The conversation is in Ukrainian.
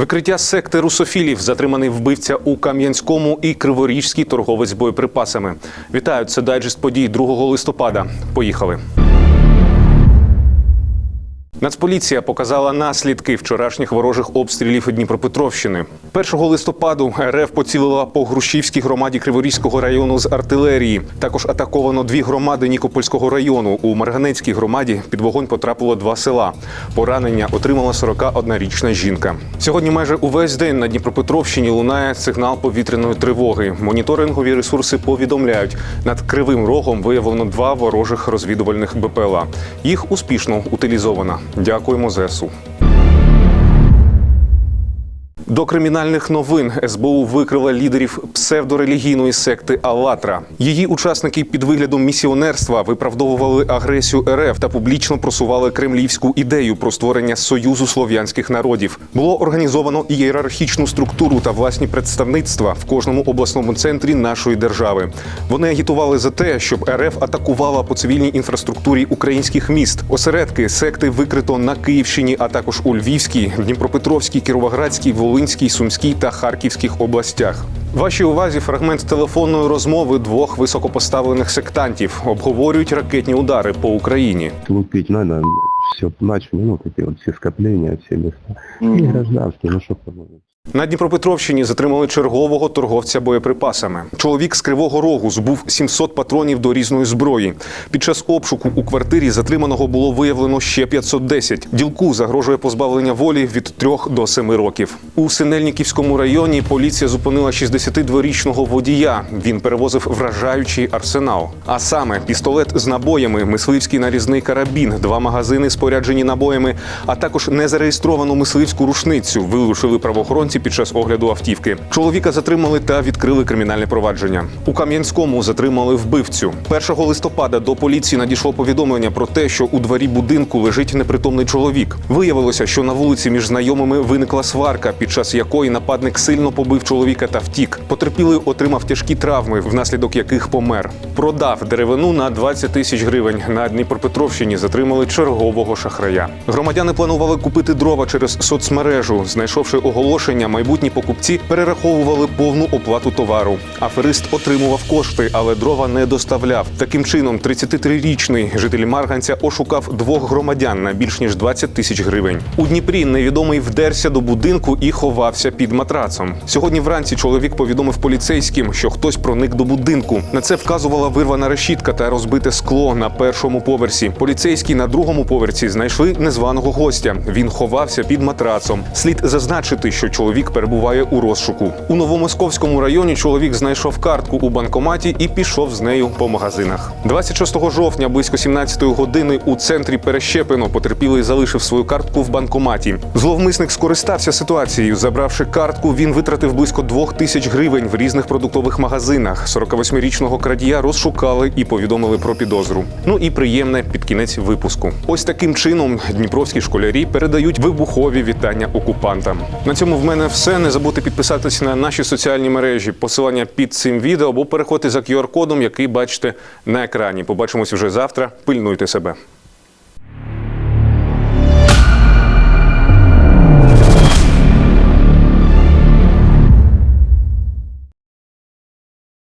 Викриття секти русофілів затриманий вбивця у Кам'янському і Криворіжський торговець боєприпасами. Вітаю, це дайджест подій 2 листопада. Поїхали. Нацполіція показала наслідки вчорашніх ворожих обстрілів Дніпропетровщини. 1 листопаду РФ поцілила по Грушівській громаді Криворізького району з артилерії. Також атаковано дві громади Нікопольського району. У Марганецькій громаді під вогонь потрапило два села. Поранення отримала 41-річна жінка. Сьогодні майже увесь день на Дніпропетровщині лунає сигнал повітряної тривоги. Моніторингові ресурси повідомляють, над кривим рогом виявлено два ворожих розвідувальних БПЛА. Їх успішно утилізовано. Дякуємо ЗСУ. До кримінальних новин СБУ викрила лідерів псевдорелігійної секти Алатра. Її учасники під виглядом місіонерства виправдовували агресію РФ та публічно просували кремлівську ідею про створення союзу слов'янських народів. Було організовано ієрархічну структуру та власні представництва в кожному обласному центрі нашої держави. Вони агітували за те, щоб РФ атакувала по цивільній інфраструктурі українських міст. Осередки секти викрито на Київщині, а також у Львівській, Дніпропетровській, Кіровоградській, Волинській, Сумській та Харківських областях. Вашій увазі фрагмент телефонної розмови двох високопоставлених сектантів обговорюють ракетні удари по Україні. лупить на все, начали, ну, такие вот всі скопления, все места. І гражданські, ну що поможет. На Дніпропетровщині затримали чергового торговця боєприпасами. Чоловік з Кривого Рогу збув 700 патронів до різної зброї. Під час обшуку у квартирі затриманого було виявлено ще 510. Ділку загрожує позбавлення волі від 3 до 7 років. У Синельниківському районі поліція зупинила 62-річного водія. Він перевозив вражаючий арсенал. А саме пістолет з набоями, мисливський нарізний карабін, два магазини споряджені набоями, а також незареєстровану мисливську рушницю вилучили правоохоронці під час огляду автівки. Чоловіка затримали та відкрили кримінальне провадження. У Кам'янському затримали вбивцю. 1 листопада до поліції надійшло повідомлення про те, що у дворі будинку лежить непритомний чоловік. Виявилося, що на вулиці між знайомими виникла сварка, під час якої нападник сильно побив чоловіка та втік. Потерпілий отримав тяжкі травми, внаслідок яких помер. Продав деревину на 20 тисяч гривень. На Дніпропетровщині затримали чергового шахрая. Громадяни планували купити дрова через соцмережу. Знайшовши оголошення, майбутні покупці перераховували повну оплату товару. Аферист отримував кошти, але дрова не доставляв. Таким чином, 33-річний житель Марганця ошукав двох громадян на більш ніж 20 тисяч гривень. У Дніпрі невідомий вдерся до будинку і ховався під матрацом. Сьогодні вранці чоловік повідомив поліцейським, що хтось проник до будинку. На це вказувала вирвана решітка та розбите скло на першому поверсі. Поліцейські на другому поверсі знайшли незваного гостя. Він ховався під матрацом. Слід зазначити, що чоловік перебуває у розшуку. У Новомосковському районі чоловік знайшов картку у банкоматі і пішов з нею по магазинах. 26 жовтня, близько 17 години, у центрі Перещепино потерпілий залишив свою картку в банкоматі. Зловмисник скористався ситуацією. Забравши картку, він витратив близько двох тисяч гривень в різних продуктових магазинах. 48-річного крадія розшукали і повідомили про підозру. Ну і приємне під кінець випуску. Ось таким чином дніпровські школярі передають вибухові вітання окупантам. На цьому в мене все. Не забудьте підписатися на наші соціальні мережі. Посилання під цим відео або переходьте за QR-кодом, який бачите на екрані. Побачимось вже завтра. Пильнуйте себе.